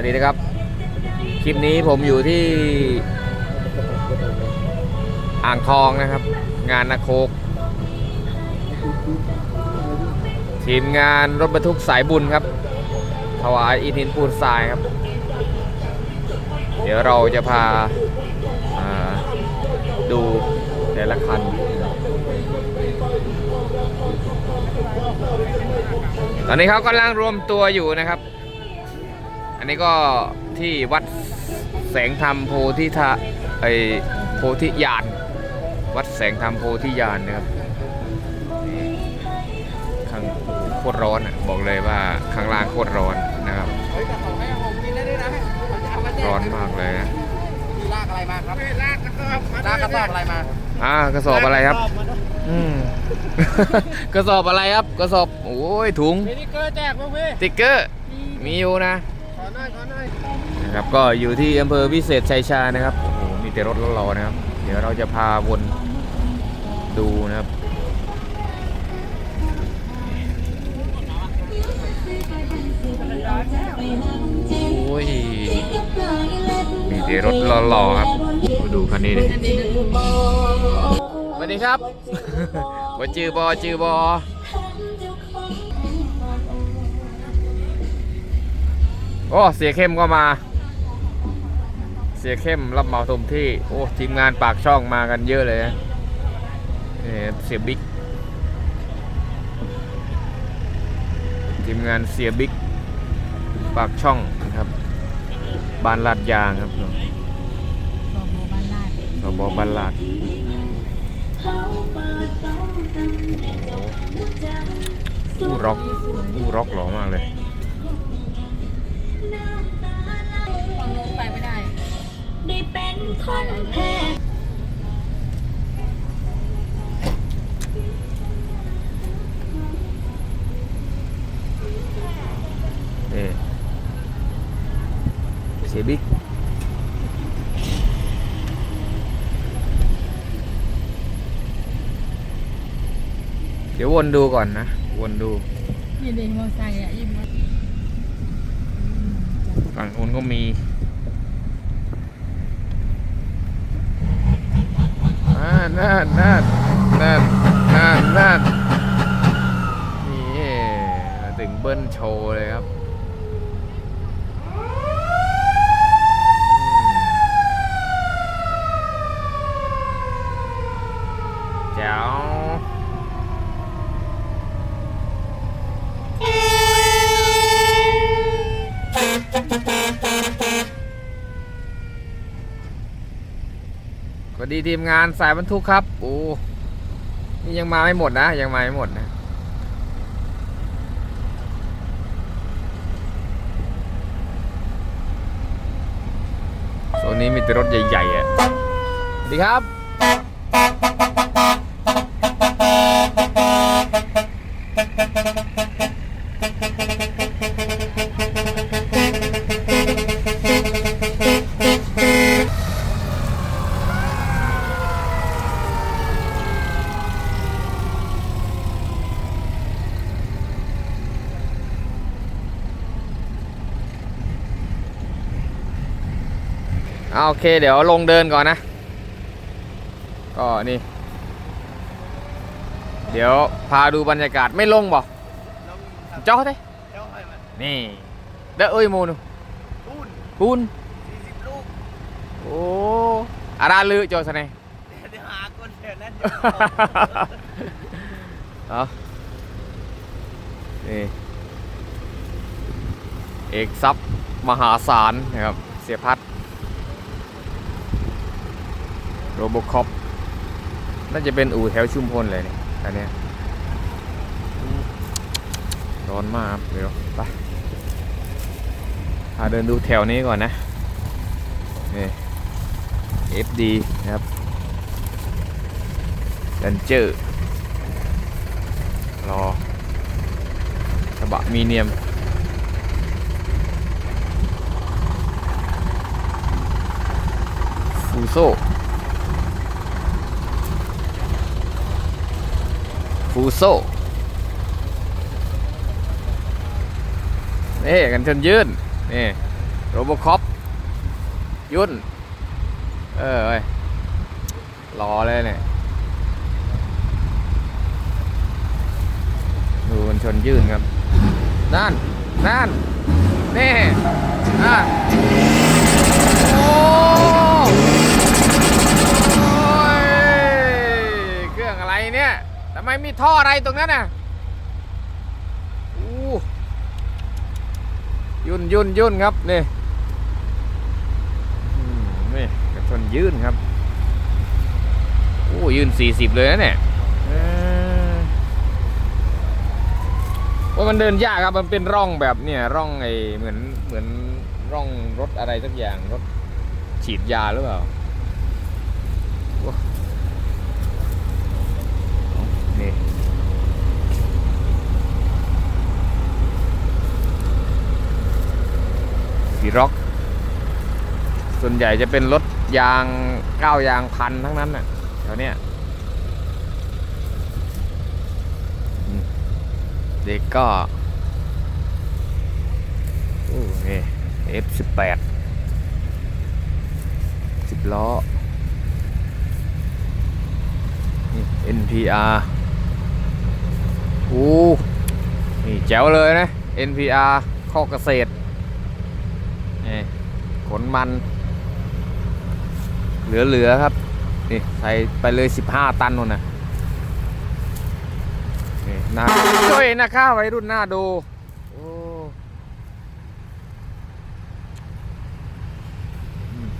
วัสดีนะครับ คลิปนี้ผมอยู่ที่ อ่างทองนะครับ งานนาโคก ทีมงานรถบรรทุกสายบุญครับ ถวายอินทินปูนทรายครับ เดี๋ยวเราจะพาาดูแต่ละคันตอนนี้เขากำลังรวมตัวอยู่นะครับ อันนี้ก็ที่วัดแสงธรรมโพธิทะไอโพธิญาณวัดแสงธรรมโพธิญาณนะครับนี่ข้างโอ้โหโคตรร้อนอะบอกเลยว่าข้างล่างโคตรร้อนนะครับเฮ้ยแต่ของให้ผมกินได้ด้วยนะเอามาแจกร้อนมากเลยนะมีลากอะไรมาครับลากกระสอบลากกระสอบอะไรมาอ่ากระสอบอะไรครับอืมกระสอบอะไรครับกระสอบโอ้ยถุงมีนิกเกอร์แจกมั้งพี่สติ๊กเกอร์มีอยู่นะขอห นะครับก็อยู่ที่อำเภอวิเศษชัยชาญนะครับโอ้โหมีแต่รถรอๆนะครับ เดี๋ยวเราจะพาวนดูนะครับโอ้ยมีแต่รถรอๆครับมาดูคันนี้ดิสวัสดีครับว่าจือบอจือบอ โอ้เสียเข้มก็มา เสียเข้มรับเหมาถมที่ โอ้ทีมงานปากช่องมากันเยอะเลยนะนี่เสียบิ๊กทีมงานเสียบิ๊กปากช่องนะครับบานลาดยางครับสบบ้านลาดอู้ร็อกอู้ร็อกหล่อมากเลย ฝั่งนู้นไปไม่ได้ ได้เป็นคนแพ้นี่เสียบิ๊กเดี๋ยววนดูก่อนนะ วนดูยินดีมอไซค์อะยินมอ ฝั่งนู้นก็มีอ่านั่นนั่นนั่นนั่นนั่นนี่ถึงเบิ้ลโชว์เลยครับอืมแจ๋วส วัสดีทีมงานสายบรรทุกครับ โอ้นี่ยังมาไม่หมดนะ ยังมาไม่หมดนะ โซนนี้มีแต่รถใหญ่ๆอะ สวัสดีครับ เอาโอเค เดี๋ยวลงเดินก่อนนะ ก็นี่ เดี๋ยวพาดูบรรยากาศไม่ลงบ่เจ้าเต้เจ้าให้มานี่เด้อเอ้ยโมนูปูนปูนสี่สิบลูกโอ้อาราลือโจสเน่เดี๋ยวหาคนแถวนั้นเอานี่เอกทรัพย์มหาศาลนะครับ เสียพัด โรบคอปน่าจะเป็นอู่แถวชุมพลเลยเนี่ยอันเนี้ยร้อนมากครับเดี๋ยวไปพาเดินดูแถวนี้ก่อนนะนี่ FD นะครับเดนเจอร์รอกระบะมีเนียมฟูโซ ฟูโซนี่กันชนยืนนี่โรบคอปยุ่น เออเว้รอเลยเนี่ยดูมันชนยื่นครับ นั่น นั่น นี่อะำไมมีท่ออะไรตรงนั้นน่ะอู้ยุ่นยุ่นยุ่นครับนี่อืมนี่กระชนยื่นครับโอ้ยื่น40เลยนะเนี่ยว่ามันเดินยากครับ มันเป็นร่องแบบเนี่ยร่องไอเหมือนเหมือนร่องรถอะไรสักอย่างรถฉีดยาหรือเปล่า นี่สีร็อก ส่วนใหญ่จะเป็นรถยางก้าวยางพันทั้งนั้นน่ะแถวเนี้ยเด็กก็โอ้นี่ F18 สิบล้อ นี่ NPR โอ้นี่แจ๋วเลยนะ NPR ข้อเกษตรนี่ขนมัน เหลือ ๆ ครับ นี่ใส่ไปเลย 15 ตันนู่นนะนี่หน้าช่วยนะข้าวัยรุ่นหน้าดูโอ้อืม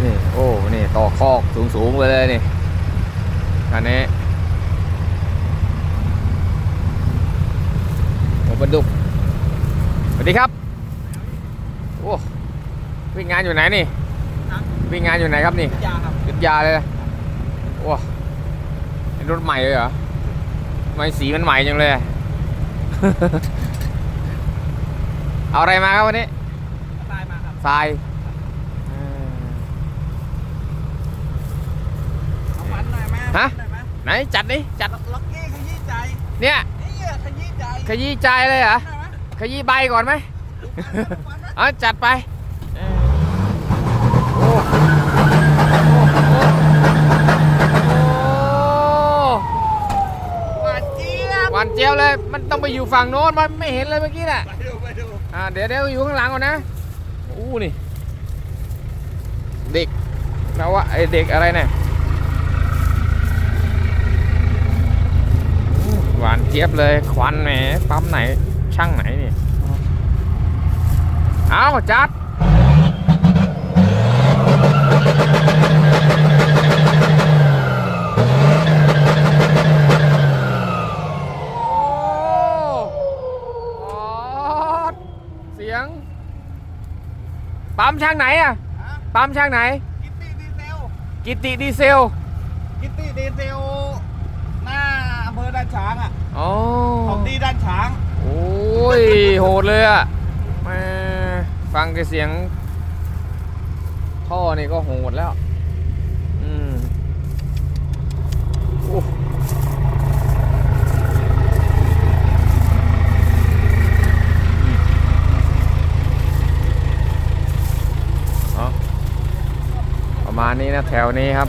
นี่ โอ้ นี่ ต่อคอกสูงๆไปเลยนี่คันนี้หัวปลาดุกสวัสดีครับโอ้วิ่งงานอยู่ไหนนี่วิ่งงานอยู่ไหนครับนี่ยาครับยุดยาเลยนะโอ้เป็นรถใหม่เลยเหรอทำไมสีมันใหม่จังเลย เอาอะไรมาครับวันนี้ตายมาครับทราย เอาฟันหน่อยไหม ฮะหน่อยไหมไหนจัดดิจัด ล็อกกี้ขยี้ใจ เนี่ย นี่ขยี้ใจขยี้ใจเลยเหรอหน่อยไหมขยี้ใบก่อนไหมฟันนะเอาจัดไปโอ้โอ้หวานเจี๊ยบหวานเจียวเลย มันต้องไปอยู่ฝั่งโน้น มันไม่เห็นเลยเมื่อกี้น่ะไปดูไปดูอ่าเดี๋ยวเดี๋ยวอยู่ข้างหลังก่อนนะ อู้นี่ เด็กนะวะไอเด็กอะไรเนี่ย หวานเจี๊ยบเลยควันแหมปั๊มไหนช่างไหนนี่เอาจัดโอ้โหเสียงปั๊มช่างไหนอะฮะปั๊มช่างไหน กิตตี้ดีเซล กิติดีเซล กิตตี้ดีเซลหน้า อำเภอด้านช้างอะอ๋อของดีด้านช้าง โอ้ยโหดเลยอะแม่ฟังแต่เสียงท่อนี่ก็โหดแล้ว อืมโอ้เอาประมาณนี้นะแถวนี้ครับ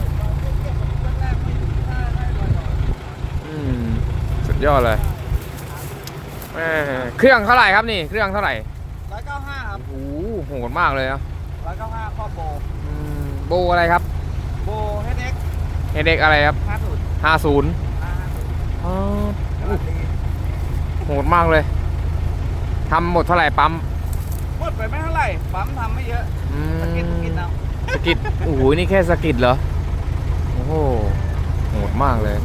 อืม สุด ยอดเลยแม่เครื่องเท่าไหร่ครับนี่ เครื่องเท่าไหร่ร้อยเก้าห้าครับโอ้โหโหดมากเลยนะร้อยเก้าห้าข้อโบอืมโบอะไรครับโบเฮดเอ็กเฮเด็กอะไรครับห้าสุด50อ่าอ๋อการันตีโหดมากเลยทำหมดเท่าไหร่ปั๊มหมดไปไม่เท่าไหร่ปั๊มทำไม่เยอะอืมสกินกินเอาสกิดโอ้โหนี่แค่สกิดเหรอโอ้โหโหดมากเลย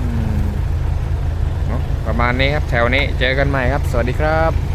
อืมเนอะ ประมาณนี้ครับแถวนี้เจอกันใหม่ครับ สวัสดีครับ